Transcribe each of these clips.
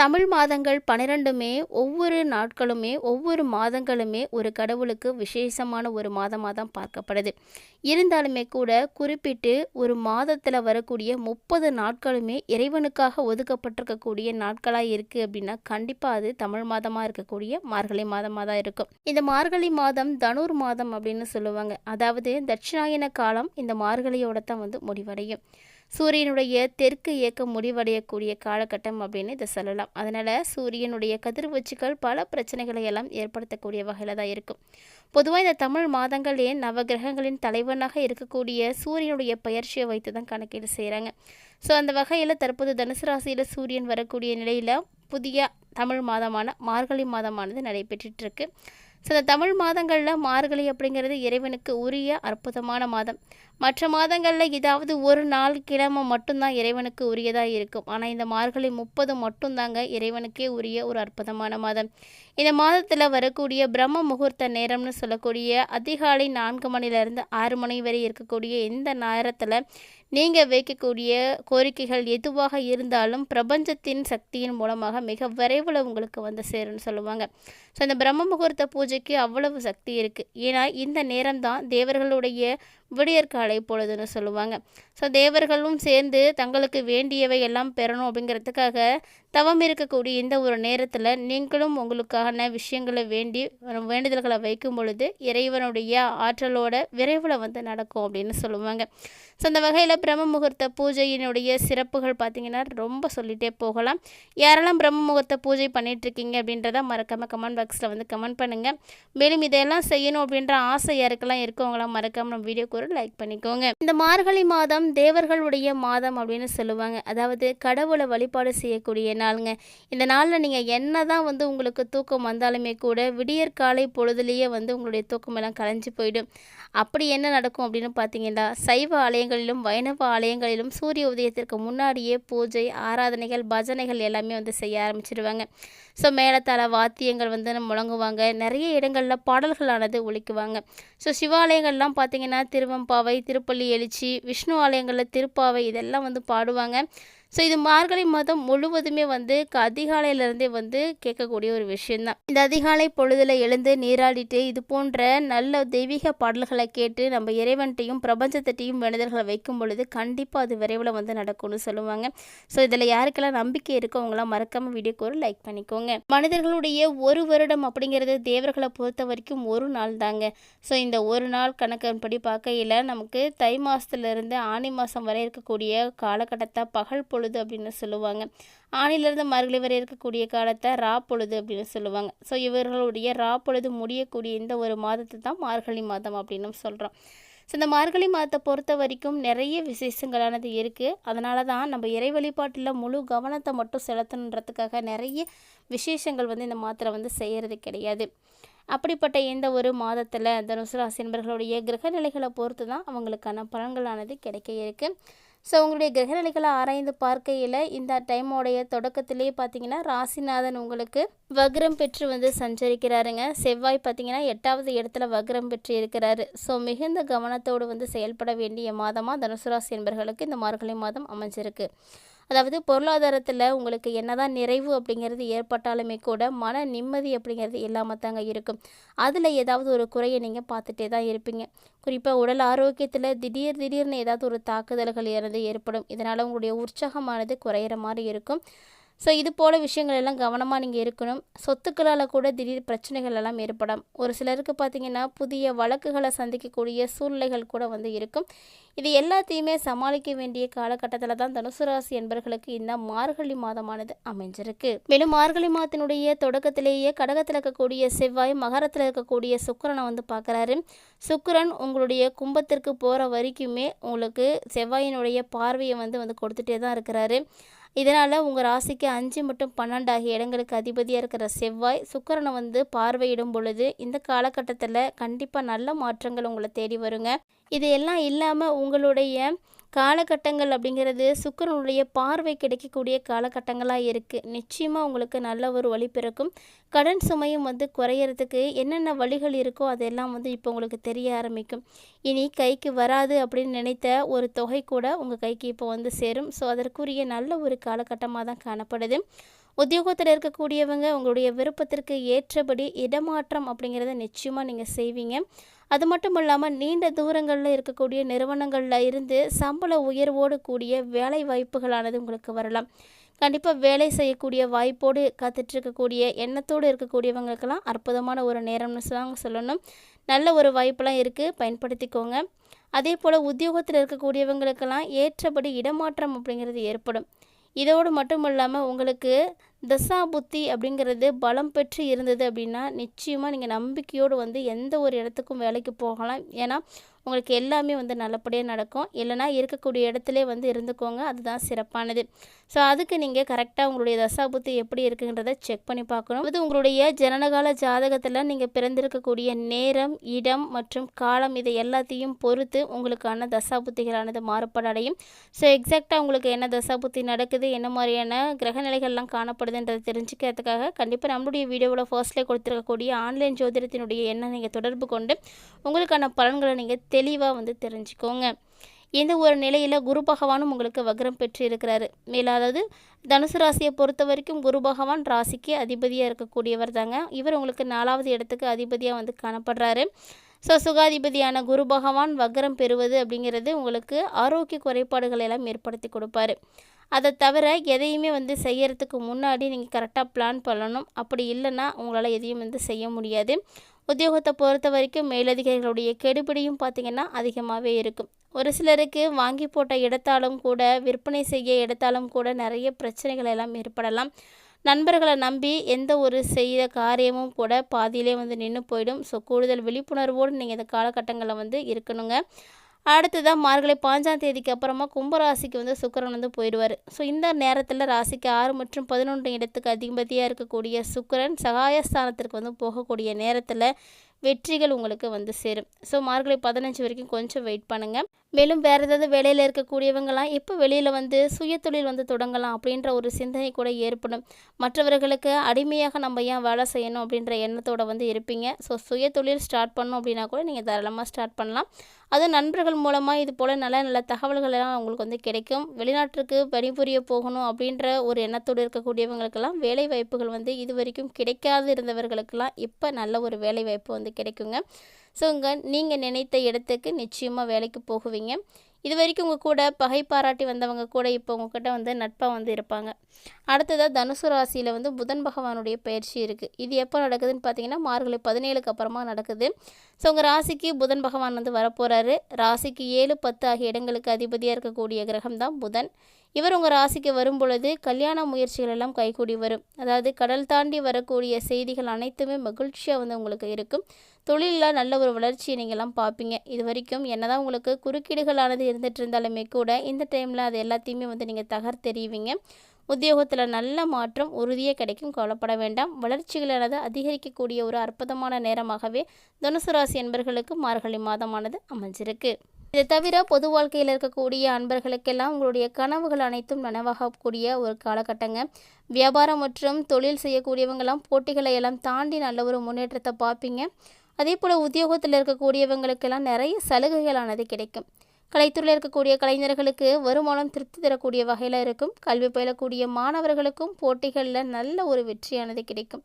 தமிழ் மாதங்கள் பன்னிரெண்டுமே ஒவ்வொரு நாட்களுமே ஒவ்வொரு மாதங்களுமே ஒரு கடவுளுக்கு விசேஷமான ஒரு மாதமாக தான் பார்க்கப்படுது. இருந்தாலுமே கூட குறிப்பிட்டு ஒரு மாதத்தில் வரக்கூடிய முப்பது நாட்களுமே இறைவனுக்காக ஒதுக்கப்பட்டிருக்கக்கூடிய நாட்களாக இருக்குது அப்படின்னா கண்டிப்பாக அது தமிழ் மாதமாக இருக்கக்கூடிய மார்கழி மாதமாக தான் இருக்கும். இந்த மார்கழி மாதம் தனுர் மாதம் அப்படின்னு சொல்லுவாங்க. அதாவது தட்சிணாயன காலம் இந்த மார்கழியோட தான் வந்து முடிவடையும். சூரியனுடைய தெற்கு இயக்கம் முடிவடையக்கூடிய காலகட்டம் அப்படின்னு இதை சொல்லலாம். அதனால் சூரியனுடைய கதிர்வீச்சுகள் பல பிரச்சனைகளை எல்லாம் ஏற்படுத்தக்கூடிய வகையில் தான் இருக்கும். பொதுவாக இந்த தமிழ் மாதங்களே நவகிரகங்களின் தலைவனாக இருக்கக்கூடிய சூரியனுடைய பயிற்சியை வைத்து தான் கணக்கீடு செய்கிறாங்க ஸோ அந்த வகையில் தற்போது தனுசு ராசியில் சூரியன் வரக்கூடிய நிலையில் புதிய தமிழ் மாதமான மார்கழி மாதமானது நடைபெற்றுட்டு இருக்குது ஸோ இந்த தமிழ் மாதங்களில் மார்கழி அப்படிங்கிறது இறைவனுக்கு உரிய அற்புதமான மாதம். மற்ற மாதங்களில் ஏதாவது ஒரு நாள் கிழமை மட்டும்தான் இறைவனுக்கு உரியதாக இருக்கும். ஆனால் இந்த மார்கழி முப்பது மட்டும்தாங்க இறைவனுக்கே உரிய ஒரு அற்புதமான மாதம். இந்த மாதத்தில் வரக்கூடிய பிரம்ம முகூர்த்த நேரம்னு சொல்லக்கூடிய அதிகாலை நான்கு மணிலேருந்து ஆறு மணி வரை இருக்கக்கூடிய இந்த நேரத்தில் நீங்கள் வைக்கக்கூடிய கோரிக்கைகள் எதுவாக இருந்தாலும் பிரபஞ்சத்தின் சக்தியின் மூலமாக மிக விரைவில் உங்களுக்கு வந்து சேரும்னு சொல்லுவாங்க. ஸோ இந்த பிரம்ம முகூர்த்த பூஜைக்கு அவ்வளவு சக்தி இருக்குது ஏன்னா இந்த நேரம் தான் தேவர்களுடைய விடியற்காலை பொழுதுன்னு சொல்லுவாங்க. ஸோ தேவர்களும் சேர்ந்து தங்களுக்கு வேண்டியவை எல்லாம் பெறணும் அப்படிங்கிறதுக்காக தவம் இருக்கக்கூடிய இந்த ஒரு நேரத்தில் நீங்களும் உங்களுக்கான விஷயங்களை வேண்டி வேண்டுதல்களை வைக்கும் பொழுது இறைவனுடைய ஆற்றலோட விரைவில் வந்து நடக்கும் அப்படின்னு சொல்லுவாங்க. ஸோ அந்த வகையில் பிரம்ம முகூர்த்த பூஜையினுடைய சிறப்புகள் பார்த்திங்கன்னா ரொம்ப சொல்லிகிட்டே போகலாம். யாரெல்லாம் பிரம்ம முகூர்த்த பூஜை பண்ணிகிட்ருக்கீங்க அப்படின்றத மறக்காமல் கமெண்ட் பாக்ஸில் வந்து கமெண்ட் பண்ணுங்கள் மேலும் இதெல்லாம் செய்யணும் அப்படின்ற ஆசை யாருக்கெல்லாம் இருக்கவங்களாம் மறக்காமல் நம்ம வீடியோக்கு ஒரு லைக் பண்ணிக்கோங்க. இந்த மார்கழி மாதம் தேவர்களுடைய மாதம் அப்படின்னு சொல்லுவாங்க. அதாவது கடவுளை வழிபாடு செய்யக்கூடிய நாளுங்க இந்த நாளில் நீங்கள் என்ன தான் வந்து உங்களுக்கு தூக்கம் வந்தாலுமே கூட விடியற்காலை பொழுதுலேயே வந்து உங்களுடைய தூக்கம் எல்லாம் கலைஞ்சு போயிடும். அப்படி என்ன நடக்கும் அப்படின்னு பார்த்தீங்கன்னா சைவ ஆலயங்களிலும் வைணவ ஆலயங்களிலும் சூரிய உதயத்திற்கு முன்னாடியே பூஜை ஆராதனைகள் பஜனைகள் எல்லாமே வந்து செய்ய ஆரம்பிச்சிடுவாங்க ஸோ மேலத்தால வாத்தியங்கள் வந்து முழங்குவாங்க. நிறைய இடங்களில் பாடல்களானது ஒழிக்குவாங்க ஸோ சிவாலயங்கள்லாம் பார்த்தீங்கன்னா திருவம்பாவை திருப்பள்ளி எழுச்சி விஷ்ணு ஆலயங்களில் திருப்பாவை இதெல்லாம் வந்து பாடுவாங்க. ஸோ இது மார்கழி மாதம் முழுவதுமே வந்து க- அதிகாலையிலேருந்தே வந்து கேட்கக்கூடிய ஒரு விஷயந்தான் இந்த அதிகாலை பொழுதில் எழுந்து நீராடிட்டு இது போன்ற நல்ல தெய்வீக பாடல்களை கேட்டு நம்ம இறைவன்ட்டையும் பிரபஞ்சத்திட்டையும் மனிதர்களை வைக்கும் பொழுது கண்டிப்பாக அது விரைவில் வந்து நடக்கும்னு சொல்லுவாங்க. ஸோ இதில் யாருக்கெல்லாம் நம்பிக்கை இருக்கோ அவங்களாம் மறக்காமல் வீடியோக்கு ஒரு லைக் பண்ணிக்கோங்க. மனிதர்களுடைய ஒரு வருடம் அப்படிங்கிறது தேவர்களை பொறுத்த வரைக்கும் ஒரு நாள் தாங்க. ஸோ இந்த ஒரு நாள் கணக்கின்படி பார்க்கையில் நமக்கு தை மாதத்துலேருந்து ஆனி மாதம் வரை இருக்கக்கூடிய காலகட்டத்தை பகல் பொழுது பொழுது அப்படின்னு சொல்லுவாங்க. ஆணிலிருந்து மார்கழி வரை இருக்கக்கூடிய காலத்தை ரா பொழுது அப்படின்னு சொல்லுவாங்க. ஸோ இவர்களுடைய ரா பொழுது முடியக்கூடிய இந்த ஒரு மாதத்தை தான் மார்கழி மாதம் அப்படின்னு சொல்கிறோம் ஸோ இந்த மார்கழி மாதத்தை பொறுத்த வரைக்கும் நிறைய விசேஷங்களானது இருக்குது அதனால தான் நம்ம இறை வழிபாட்டில் முழு கவனத்தை மட்டும் செலுத்தணுன்றதுக்காக நிறைய விசேஷங்கள் வந்து இந்த மாதத்தில் வந்து செய்கிறது கிடையாது. அப்படிப்பட்ட எந்த ஒரு மாதத்தில் தனுசு ராசி என்பர்களுடைய கிரகநிலைகளை பொறுத்து தான் அவங்களுக்கான பலன்களானது கிடைக்க இருக்குது ஸோ உங்களுடைய கிரகநிலைகளை ஆராய்ந்து பார்க்கையில் இந்த டைமோடைய தொடக்கத்திலேயே பார்த்தீங்கன்னா ராசிநாதன் உங்களுக்கு வக்ரம் பெற்று வந்து சஞ்சரிக்கிறாருங்க. செவ்வாய் பார்த்தீங்கன்னா எட்டாவது இடத்துல வக்ரம் பெற்று இருக்கிறாரு. ஸோ மிகுந்த கவனத்தோடு வந்து செயல்பட வேண்டிய மாதமாக தனுசுராசி என்பர்களுக்கு இந்த மார்கழி மாதம் அமைஞ்சிருக்கு. அதாவது பொருளாதாரத்தில் உங்களுக்கு என்னதான் நிறைவு அப்படிங்கிறது ஏற்பட்டாலுமே கூட மன நிம்மதி அப்படிங்கிறது இல்லாமல் தாங்க இருக்கும். அதில் ஏதாவது ஒரு குறையை நீங்கள் பார்த்துட்டே தான் இருப்பீங்க. குறிப்பாக உடல் ஆரோக்கியத்தில் திடீர் திடீர்னு ஏதாவது ஒரு தாக்குதல்கள் இருந்து ஏற்படும். இதனால் உங்களுடைய உற்சாகமானது குறையிற மாதிரி இருக்கும். ஸோ இது போல் விஷயங்கள் எல்லாம் கவனமாக நீங்கள் இருக்கணும். சொத்துக்களால் கூட திடீர் பிரச்சனைகள் எல்லாம் ஏற்படும். ஒரு சிலருக்கு பார்த்தீங்கன்னா புதிய வழக்குகளை சந்திக்கக்கூடிய சூழ்நிலைகள் கூட வந்து இருக்கும். இது எல்லாத்தையுமே சமாளிக்க வேண்டிய காலகட்டத்தில் தான் தனுசு ராசி என்பர்களுக்கு இந்த மார்கழி மாதமானது அமைஞ்சிருக்கு. மேலும் மார்கழி மாதத்தினுடைய தொடக்கத்திலேயே கடகத்தில் இருக்கக்கூடிய செவ்வாய் மகரத்தில் இருக்கக்கூடிய சுக்கரனை வந்து பார்க்குறாரு சுக்கரன் உங்களுடைய கும்பத்திற்கு போகிற வரைக்குமே உங்களுக்கு செவ்வாயினுடைய பார்வையை வந்து வந்து கொடுத்துட்டே தான் இருக்கிறாரு. இதனால் உங்கள் ராசிக்கு அஞ்சு மற்றும் பன்னெண்டு ஆகிய இடங்களுக்கு அதிபதியாக இருக்கிற செவ்வாய் சுக்கரனை வந்து பார்வையிடும் பொழுது இந்த காலகட்டத்தில் கண்டிப்பாக நல்ல மாற்றங்கள் உங்களை தேடி வருங்க. இது எல்லாம் இல்லாமல் உங்களுடைய காலகட்டங்கள் அப்படிங்கிறது சுக்கிரனுடைய பார்வை கிடைக்கக்கூடிய காலகட்டங்களாக இருக்குது நிச்சயமாக உங்களுக்கு நல்ல ஒரு வழி பிறக்கும். கடன் சுமையும் வந்து குறையிறதுக்கு என்னென்ன வழிகள் இருக்கோ அதெல்லாம் வந்து இப்போ உங்களுக்கு தெரிய ஆரம்பிக்கும். இனி கைக்கு வராது அப்படின்னு நினைத்த ஒரு தொகை கூட உங்கள் கைக்கு இப்போ வந்து சேரும். ஸோ அதற்குரிய நல்ல ஒரு காலகட்டமாக தான் காணப்படுது. உத்தியோகத்தில் இருக்கக்கூடியவங்க உங்களுடைய விருப்பத்திற்கு ஏற்றபடி இடமாற்றம் அப்படிங்கிறத நிச்சயமாக நீங்கள் செய்வீங்க. அது மட்டும் இல்லாமல் நீண்ட தூரங்களில் இருக்கக்கூடிய நிறுவனங்களில் இருந்து சம்பள உயர்வோடு கூடிய வேலை வாய்ப்புகளானது உங்களுக்கு வரலாம். கண்டிப்பாக வேலை செய்யக்கூடிய வாய்ப்போடு காத்துட்ருக்கக்கூடிய எண்ணத்தோடு இருக்கக்கூடியவங்களுக்கெல்லாம் அற்புதமான ஒரு நேரம்னு தான் சொல்லணும். நல்ல ஒரு வாய்ப்பெல்லாம் இருக்குது பயன்படுத்திக்கோங்க. அதே போல் உத்தியோகத்தில் இருக்கக்கூடியவங்களுக்கெல்லாம் ஏற்றபடி இடமாற்றம் அப்படிங்கிறது ஏற்படும். இதோடு மட்டும் இல்லாமல் உங்களுக்கு தசா புத்தி அப்படிங்கிறது பலம் பெற்று இருந்தது அப்படின்னா நிச்சயமாக நீங்கள் நம்பிக்கையோடு வந்து எந்த ஒரு இடத்துக்கும் வேலைக்கு போகலாம். ஏன்னா உங்களுக்கு எல்லாமே வந்து நல்லபடியாக நடக்கும். இல்லைனா இருக்கக்கூடிய இடத்துல வந்து இருந்துக்கோங்க. அதுதான் சிறப்பானது. ஸோ அதுக்கு நீங்கள் கரெக்டாக உங்களுடைய தசா புத்தி எப்படி இருக்குன்றதை செக் பண்ணி பார்க்கணும். அது உங்களுடைய ஜனனகால ஜாதகத்தில் நீங்கள் பிறந்திருக்கக்கூடிய நேரம் இடம் மற்றும் காலம் இதை எல்லாத்தையும் பொறுத்து உங்களுக்கான தசா புத்திகளானது மாறுபாடடையும் ஸோ எக்ஸாக்டாக உங்களுக்கு என்ன தசா புத்தி நடக்குது என்ன மாதிரியான கிரகநிலைகள்லாம் காணப்படுதுன்றதை தெரிஞ்சுக்கிறதுக்காக கண்டிப்பாக நம்மளுடைய வீடியோவில் ஃபர்ஸ்ட்லேயே கொடுத்துருக்கக்கூடிய ஆன்லைன் ஜோதிடத்தினுடைய எண்ணை நீங்கள் தொடர்பு கொண்டு உங்களுக்கான பலன்களை நீங்கள் தெளிவாக வந்து தெரிஞ்சுக்கோங்க. இந்த ஒரு நிலையில் குரு பகவானும் உங்களுக்கு வக்ரம் பெற்று இருக்கிறாரு மேலும் அதாவது தனுசு ராசியை பொறுத்த வரைக்கும் குரு பகவான் ராசிக்கு அதிபதியாக இருக்கக்கூடியவர் தாங்க. இவர் உங்களுக்கு நாலாவது இடத்துக்கு அதிபதியாக வந்து காணப்படுறாரு. ஸோ சுகாதிபதியான குரு பகவான் வக்ரம் பெறுவது அப்படிங்கிறது உங்களுக்கு ஆரோக்கிய குறைபாடுகளை எல்லாம் ஏற்படுத்தி கொடுப்பாரு. அதை தவிர எதையுமே வந்து செய்யறதுக்கு முன்னாடி நீங்கள் கரெக்டாக பிளான் பண்ணணும். அப்படி இல்லைன்னா உங்களால் எதையும் வந்து செய்ய முடியாது. உத்தியோகத்தை பொறுத்த வரைக்கும் மேலதிகாரிகளுடைய கெடுபிடியும் பார்த்திங்கன்னா அதிகமாகவே இருக்கும். ஒரு சிலருக்கு வாங்கி போட்ட இடத்தாலும் கூட விற்பனை செய்ய இடத்தாலும் கூட நிறைய பிரச்சனைகள் எல்லாம் ஏற்படலாம். நண்பர்களை நம்பி எந்த ஒரு செய்த காரியமும் கூட பாதியிலே வந்து நின்று போயிடும். ஸோ கூடுதல் விழிப்புணர்வோடு நீங்கள் இந்த காலகட்டங்களில் வந்து இருக்கணுங்க. அடுத்ததாக மார்கழி பாஞ்சாம் தேதிக்கு அப்புறமா கும்பராசிக்கு வந்து சுக்கரன் வந்து போயிடுவார். ஸோ இந்த நேரத்தில் ராசிக்கு ஆறு மற்றும் பதினொன்று இடத்துக்கு அதிபதியாக இருக்கக்கூடிய சுக்கரன் சகாயஸ்தானத்திற்கு வந்து போகக்கூடிய நேரத்தில் வெற்றிகள் உங்களுக்கு வந்து சேரும். ஸோ மார்கழி பதினஞ்சு வரைக்கும் கொஞ்சம் வெயிட் பண்ணுங்கள் மேலும் வேறு ஏதாவது வேலையில் இருக்கக்கூடியவங்களாம் எப்போ வெளியில் வந்து சுயதொழில் வந்து தொடங்கலாம் அப்படின்ற ஒரு சிந்தனை கூட ஏற்படும். மற்றவர்களுக்கு அடிமையாக நம்ம ஏன் வேலை செய்யணும் அப்படின்ற எண்ணத்தோடு வந்து இருப்பீங்க. ஸோ சுயதொழில் ஸ்டார்ட் பண்ணணும் அப்படின்னா கூட நீங்கள் தாராளமாக ஸ்டார்ட் பண்ணலாம். அது நண்பர்கள் மூலமாக இது போல் நல்ல நல்ல தகவல்கள் எல்லாம் உங்களுக்கு வந்து கிடைக்கும். வெளிநாட்டிற்கு பணிபுரிய போகணும் அப்படின்ற ஒரு எண்ணத்தோடு இருக்கக்கூடியவங்களுக்கெல்லாம் வேலை வாய்ப்புகள் வந்து இது வரைக்கும் கிடைக்காது இருந்தவர்களுக்கெல்லாம் இப்போ நல்ல ஒரு வேலை வாய்ப்பு வந்து கிடைக்குங்க. ஸோ இங்கே நீங்கள் நினைத்த இடத்துக்கு நிச்சயமாக வேலைக்கு போகுவீங்க. இது வரைக்கும் உங்கள் கூட பகை பாராட்டி வந்தவங்க கூட இப்போ உங்ககிட்ட வந்து நட்பாக வந்து இருப்பாங்க. அடுத்ததாக தனுசு ராசியில் வந்து புதன் பகவானுடைய பயிற்சி இருக்குது இது எப்போ நடக்குதுன்னு பார்த்தீங்கன்னா மார்கழி பதினேழுக்கு அப்புறமா நடக்குது. ஸோ உங்கள் ராசிக்கு புதன் பகவான் வந்து வரப்போகிறாரு ராசிக்கு ஏழு பத்து ஆகிய இடங்களுக்கு அதிபதியாக இருக்கக்கூடிய கிரகம் தான் புதன். இவர் உங்கள் ராசிக்கு வரும் பொழுது கல்யாண முயற்சிகள் எல்லாம் கைகூடி வரும். அதாவது கடல் தாண்டி வரக்கூடிய செய்திகள் அனைத்துமே மகிழ்ச்சியாக வந்து உங்களுக்கு இருக்கும். தொழிலில் நல்ல ஒரு வளர்ச்சியை நீங்கள்லாம் பார்ப்பீங்க இது வரைக்கும் என்னதான் உங்களுக்கு குறுக்கீடுகளானது இருந்துகிட்டு இருந்தாலுமே கூட இந்த டைமில் அது எல்லாத்தையுமே வந்து நீங்கள் தகர்த்தெறிவிங்க. உத்தியோகத்தில் நல்ல மாற்றம் உறுதியே கிடைக்கும். கவலைப்பட வேண்டாம். வளர்ச்சிகளானது அதிகரிக்கக்கூடிய ஒரு அற்புதமான நேரமாகவே தனுசு ராசி என்பர்களுக்கு மார்கழி மாதமானது அமைஞ்சிருக்கு. இதை தவிர பொது வாழ்க்கையில் இருக்கக்கூடிய அன்பர்களுக்கெல்லாம் உங்களுடைய கனவுகள் அனைத்தும் நனவாகக்கூடிய ஒரு காலகட்டங்க. வியாபாரம் மற்றும் தொழில் செய்யக்கூடியவங்கெல்லாம் போட்டிகளை எல்லாம் தாண்டி நல்ல ஒரு முன்னேற்றத்தை பார்ப்பீங்க. அதே போல் உத்தியோகத்தில் இருக்கக்கூடியவங்களுக்கெல்லாம் நிறைய சலுகைகளானது கிடைக்கும். கலைத்துறையில் இருக்கக்கூடிய கலைஞர்களுக்கு வருமானம் திருப்தி தரக்கூடிய வகையில் இருக்கும். கல்வி பயிலக்கூடிய மாணவர்களுக்கும் போட்டிகளில் நல்ல ஒரு வெற்றியானது கிடைக்கும்.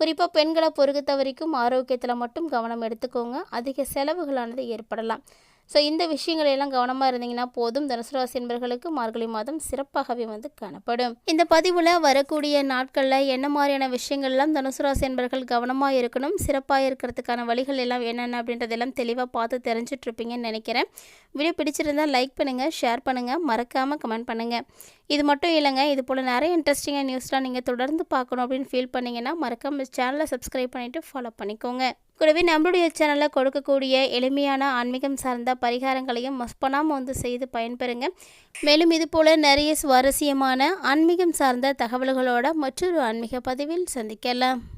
குறிப்பாக பெண்களை பொறுத்த வரைக்கும் ஆரோக்கியத்தில் மட்டும் கவனம் எடுத்துக்கோங்க. அதிக செலவுகளானது ஏற்படலாம். ஸோ இந்த விஷயங்களை எல்லாம் கவனமாக இருந்தீங்கன்னா போதும். தனுசு ராசி என்பர்களுக்கு மார்கழி மாதம் சிறப்பாகவே வந்து காணப்படும். இந்த பதிவில் வரக்கூடிய நாட்களில் என்ன மாதிரியான விஷயங்கள்லாம் தனுசு ராசி என்பர்கள் கவனமாக இருக்கணும் சிறப்பாக இருக்கிறதுக்கான வழிகள் எல்லாம் என்னென்ன அப்படின்றதெல்லாம் தெளிவாக பார்த்து தெரிஞ்சிட்ருப்பீங்கன்னு நினைக்கிறேன். வீடியோ பிடிச்சிருந்தால் லைக் பண்ணுங்கள் ஷேர் பண்ணுங்கள் மறக்காமல் கமெண்ட் பண்ணுங்கள் இது மட்டும் இல்லைங்க இது போல் நிறைய இன்ட்ரெஸ்டிங்காக நியூஸ்லாம் நீங்கள் தொடர்ந்து பார்க்கணும் அப்படின்னு ஃபீல் பண்ணிங்கன்னா மறக்காமல் சேனலை சப்ஸ்கிரைப் பண்ணிவிட்டு ஃபாலோ பண்ணிக்கோங்க. கூடவே நம்மளுடைய சேனலில் கொடுக்கக்கூடிய எளிமையான ஆன்மீகம் சார்ந்த பரிகாரங்களையும் மஸ் வந்து செய்து பயன்பெறுங்க. மேலும் இது போல் நிறைய சுவாரஸ்யமான ஆன்மீகம் சார்ந்த தகவல்களோட மற்றொரு ஆன்மீக பதிவில் சந்திக்கலாம்.